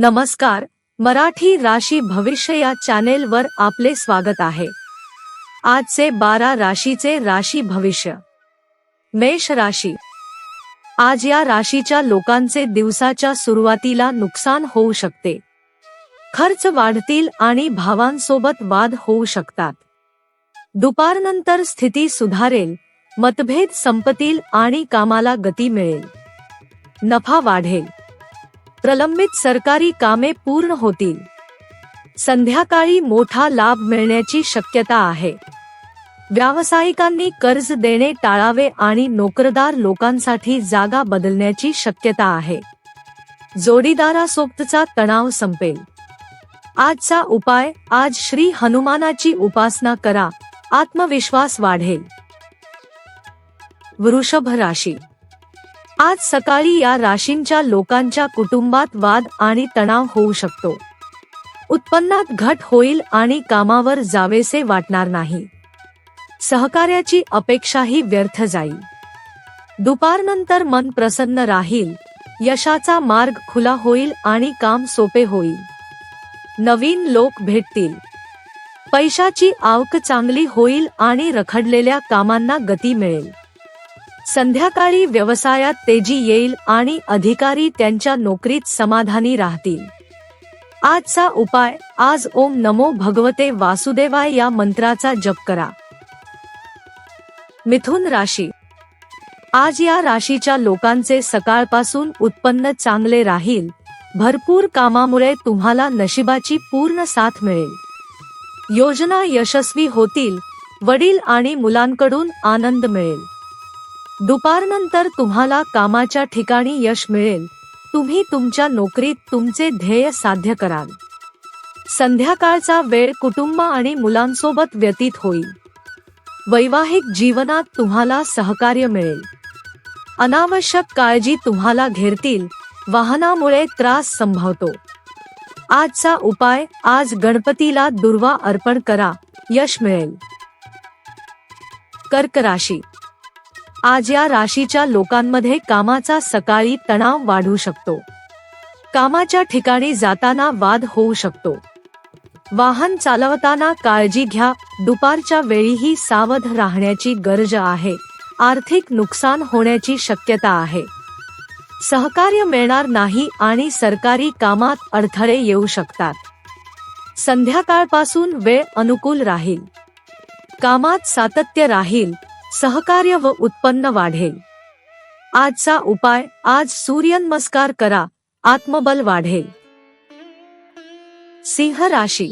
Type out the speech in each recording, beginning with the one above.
नमस्कार मराठी राशी भविष्य या चॅनेलवर आपले स्वागत आहे. आजचे बारा राशीचे राशी भविष्य. मेष राशी. आज या राशीच्या लोकांचे दिवसाच्या सुरुवातीला नुकसान होऊ शकते. खर्च वाढतील आणि भावांसोबत वाद होऊ शकतात. दुपारनंतर स्थिती सुधारेल मतभेद संपतील आणि कामाला गती मिळेल. नफा वाढेल. प्रलंबित सरकारी कामे पूर्ण होतील. संध्याकाळी मोठा लाभ मिळण्याची शक्यता आहे. व्यावसायिकांनी कर्ज देणे टाळावे आणि नोकरदार लोकांसाठी जागा बदलण्याची शक्यता आहे. जोडीदारासोबतचा तणाव संपेल. आजचा उपाय आज श्री हनुमानाची उपासना करा. आत्मविश्वास वाढेल. वृषभ राशी आज सकाळी या राशींच्या लोकांच्या कुटुंबात वाद आणि तणाव होऊ शकतो. उत्पन्नात घट होईल आणि कामावर जावेसे वाटणार नाही. सहकार्याची अपेक्षाही व्यर्थ जाईल. दुपारनंतर मन प्रसन्न राहील. यशाचा मार्ग खुला होईल आणि काम सोपे होईल. नवीन लोक भेटतील. पैशाची आवक चांगली होईल आणि रखडलेल्या कामांना गती मिळेल. संध्याकाळी व्यवसायात तेजी येईल आणि अधिकारी त्यांच्या नोकरीत समाधानी राहतील. आजचा उपाय आज ओम नमो भगवते वासुदेवाय या मंत्राचा जप करा. मिथुन राशी. आज या राशीच्या लोकांचे सकाळपासून उत्पन्न चांगले राहील. भरपूर कामामुळे तुम्हाला नशिबाची पूर्ण साथ मिळेल. योजना यशस्वी होतील वडील आणि मुलांकडून आनंद मिळेल. दुपारनंतर तुम्हाला कामाच्या ठिकाणी यश मिळेल. तुम्ही तुमच्या नोकरीत तुमचे ध्येय साध्य कराल. संध्याकाळचा वेळ कुटुंब आणि मुलांसोबत व्यतीत होईल. वैवाहिक जीवनात तुम्हाला सहकार्य मिळेल. अनावश्यक काळजी तुम्हाला घेरतील वाहनामुळे त्रास संभवतो. आजचा उपाय आज गणपतीला दुर्वा अर्पण करा यश मिळेल. कर्क राशी आज या राशीच्या लोकांमध्ये कामाचा सकाळी तणाव वाढू शकतो. कामाच्या ठिकाणी जाताना वाद होऊ शकतो. वाहन चालवताना काळजी घ्या दुपारच्या वेळीही सावध राहण्याची गरज आहे. आर्थिक नुकसान होण्याची शक्यता आहे. सहकार्य मिळणार नाही आणि सरकारी कामात अडथळे येऊ शकतात. संध्याकाळपासून वेळ अनुकूल राहील. कामात सातत्य राहील. सहकार्य व उत्पन्न वाढेल. आजचा उपाय आज सूर्यनमस्कार करा आत्मबल वाढेल. सिंह राशी.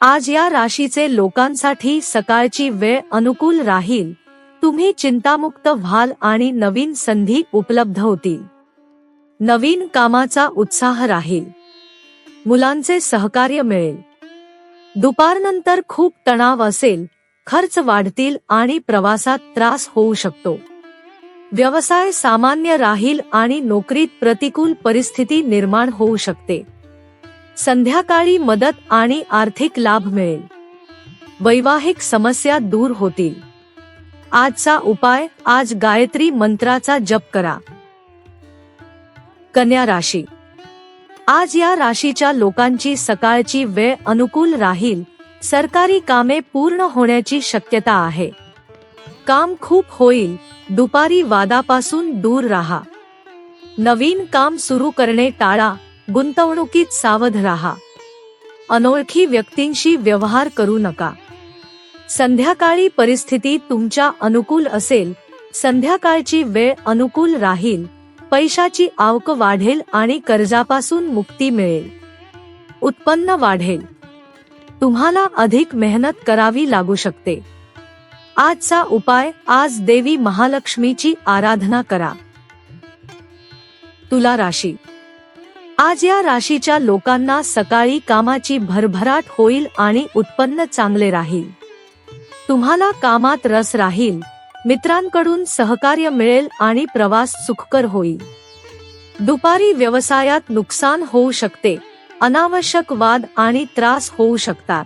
आज या राशीचे लोकांसाठी सकाळची वेळ अनुकूल राहील. तुम्ही चिंतामुक्त व्हाल आणि नवीन संधी उपलब्ध होतील. नवीन कामाचा उत्साह राहील. मुलांचे सहकार्य मिळेल. दुपारनंतर खूप तणाव असेल खर्च वाढतील आणि प्रवासात त्रास होऊ शकतो. व्यवसाय सामान्य राहील आणि नोकरीत प्रतिकूल परिस्थिती निर्माण होऊ शकते. संध्याकाळी मदत आणि आर्थिक लाभ मिळेल. वैवाहिक समस्या दूर होतील. आजचा उपाय आज गायत्री मंत्राचा जप करा. कन्या राशी. आज या राशीच्या लोकांची सकाळची वेळ अनुकूल राहील सरकारी कामे पूर्ण होण्याची शक्यता आहे. काम खूप होईल दुपारी वादापासून दूर राहा. नवीन काम सुरू करणे टाळा गुंतवणुकीत सावध राहा. अनोळखी व्यक्तींशी व्यवहार करू नका. संध्याकाळी परिस्थिती तुमच्या अनुकूल असेल संध्याकाळची वेळ अनुकूल राहील पैशाची आवक वाढेल आणि कर्जापासून मुक्ती मिळेल. उत्पन्न वाढेल. तुम्हाला अधिक मेहनत करावी लागू शकते. आजचा उपाय आज देवी महालक्ष्मीची आराधना करा. तुला राशी. आज या राशीच्या लोकांना सकाळी कामाची भरभराट होईल आणि उत्पन्न चांगले राहील. तुम्हाला कामात रस राहील मित्रांकडून सहकार्य मिळेल आणि प्रवास सुखकर होईल. दुपारी व्यवसायात नुकसान होऊ शकते. अनावश्यक वाद आणि त्रास होऊ शकतात.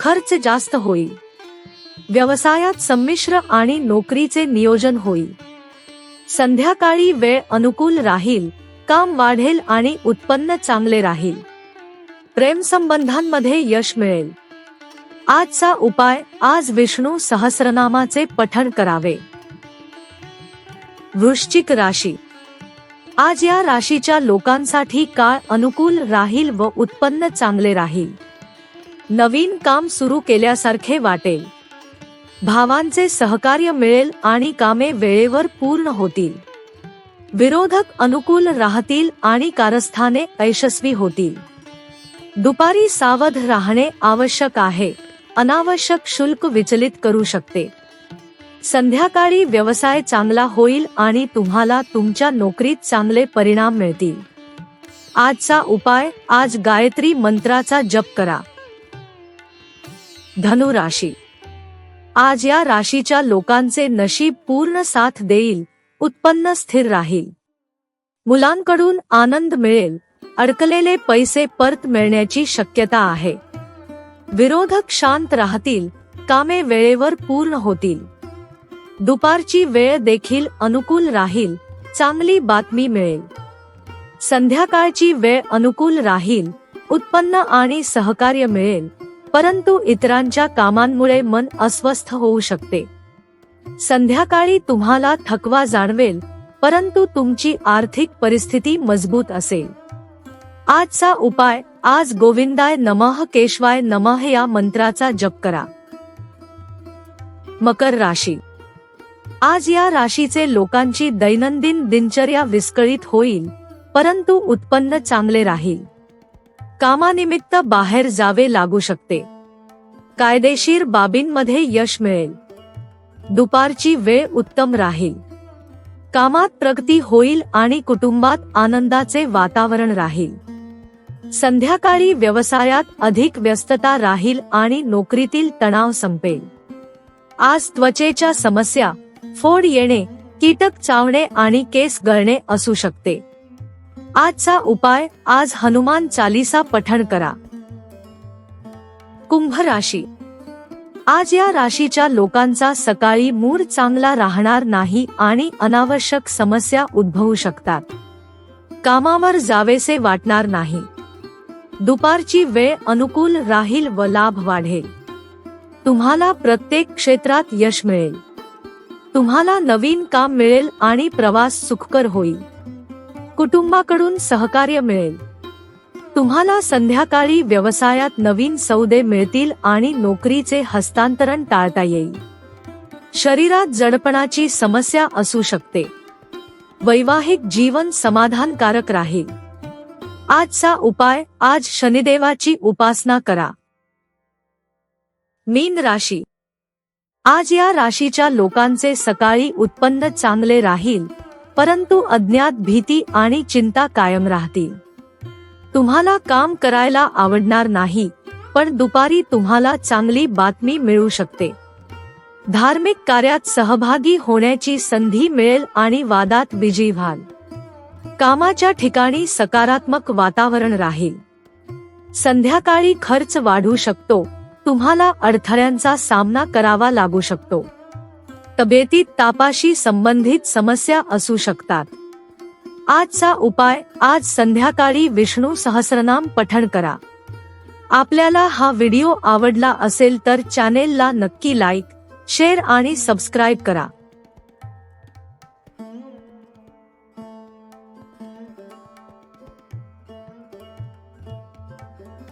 खर्च जास्त होईल. व्यवसायात संमिश्र आणि नोकरीचे नियोजन होईल. संध्याकाळी वेळ अनुकूल राहील काम वाढेल आणि उत्पन्न चांगले राहील. प्रेम संबंधांमध्ये यश मिळेल. आजचा उपाय आज विष्णू सहस्रनामाचे पठण करावे. वृश्चिक राशी आज या राशीच्या लोकांसाठी काळ अनुकूल राहील व उत्पन्न चांगले राहील. नवीन काम सुरू केल्यासारखे वाटेल. भावांचे सहकार्य मिळेल आणि कामे वेळेवर पूर्ण होतील. विरोधक अनुकूल राहतील आणि कारस्थाने यशस्वी होतील. दुपारी सावध राहणे आवश्यक आहे. अनावश्यक शुल्क विचलित करू शकते. संध्याकाळी व्यवसाय चांगला होईल आणि तुम्हाला तुमच्या नोकरीत चांगले परिणाम मिळतील. आजचा उपाय आज गायत्री मंत्राचा जप करा. धनु राशी आज या राशीच्या लोकांचे नशीब पूर्ण साथ देईल उत्पन्न स्थिर राहील. मुलांकडून आनंद मिळेल अडकलेले पैसे परत मिळण्याची शक्यता आहे. विरोधक शांत राहतील कामे वेळेवर पूर्ण होतील. दुपारची वेळ देखील अनुकूल राहील चांगली बातमी मिळेल. संध्याकाळची वेळ अनुकूल राहील उत्पन्न आणि सहकार्य मिळेल परंतु इतरांच्या कामांमुळे मन अस्वस्थ होऊ शकते. संध्याकाळी तुम्हाला थकवा जाणवेल परंतु तुमची आर्थिक परिस्थिती मजबूत असेल. आजचा उपाय आज गोविंदाय नमः केशवाय नमः या मंत्राचा जप करा. मकर राशी आज या राशीचे लोकांची दैनंदिन दिनचर्या विस्कळीत होईल परंतु उत्पन्न चांगले राहील. कामानिमित्त बाहेर जावे लागू शकते. कायदेशीर बाबींमध्ये यश मिळेल. दुपारची वेळ उत्तम राहील. कामात प्रगती होईल आणि कुटुंबात आनंदाचे वातावरण राहील. संध्याकाळी व्यवसायात अधिक व्यस्तता राहील आणि नोकरीतील तणाव संपेल. आज त्वचेच्या समस्या फोड येणे कीटक चावणे आणि केस गळणे असू शकते. आजचा उपाय आज हनुमान चालीसा पठण करा. कुंभ राशी. आज या राशीच्या लोकांचा सकाळी मूड चांगला राहणार नाही आणि अनावश्यक समस्या उद्भवू शकतात. कामावर जावेसे वाटणार नाही. दुपारची वेळ अनुकूल राहील व लाभ वाढेल. तुम्हाला प्रत्येक क्षेत्रात यश मिळेल. तुम्हाला नवीन काम मिळेल आणि प्रवास सुखकर होईल. कुटुंबाकडून सहकार्य मिळेल. तुम्हाला संध्याकाळी व्यवसायात नवीन सौदे मिळतील आणि नोकरीचे हस्तांतरण टाळता येईल. शरीरात जडपणाची समस्या असू शकते. वैवाहिक जीवन समाधानकारक राहील. आजचा उपाय आज शनिदेवाची उपासना करा. मीन राशी आज या राशीच्या लोकांचे सकाळी उत्पन्न चांगले राहील परंतु अज्ञात भीती आणि चिंता कायम राहतील. तुम्हाला काम करायला आवडणार नाही पण दुपारी तुम्हाला चांगली बातमी मिळू शकते. धार्मिक कार्यात सहभागी होण्याची संधी मिळेल आणि वादात विजयी व्हाल. कामाच्या ठिकाणी सकारात्मक वातावरण राहील. संध्याकाळी खर्च वाढू शकतो तुम्हाला अडथळ्यांचा सामना करावा लागू शकतो. तब्येतीत तापाशी संबंधित समस्या असू शकतात. आजचा उपाय आज संध्याकाळी विष्णू सहस्रनाम पठण करा. आपल्याला हा व्हिडिओ आवडला असेल तर चॅनेलला नक्की लाईक शेअर आणि सबस्क्राईब करा.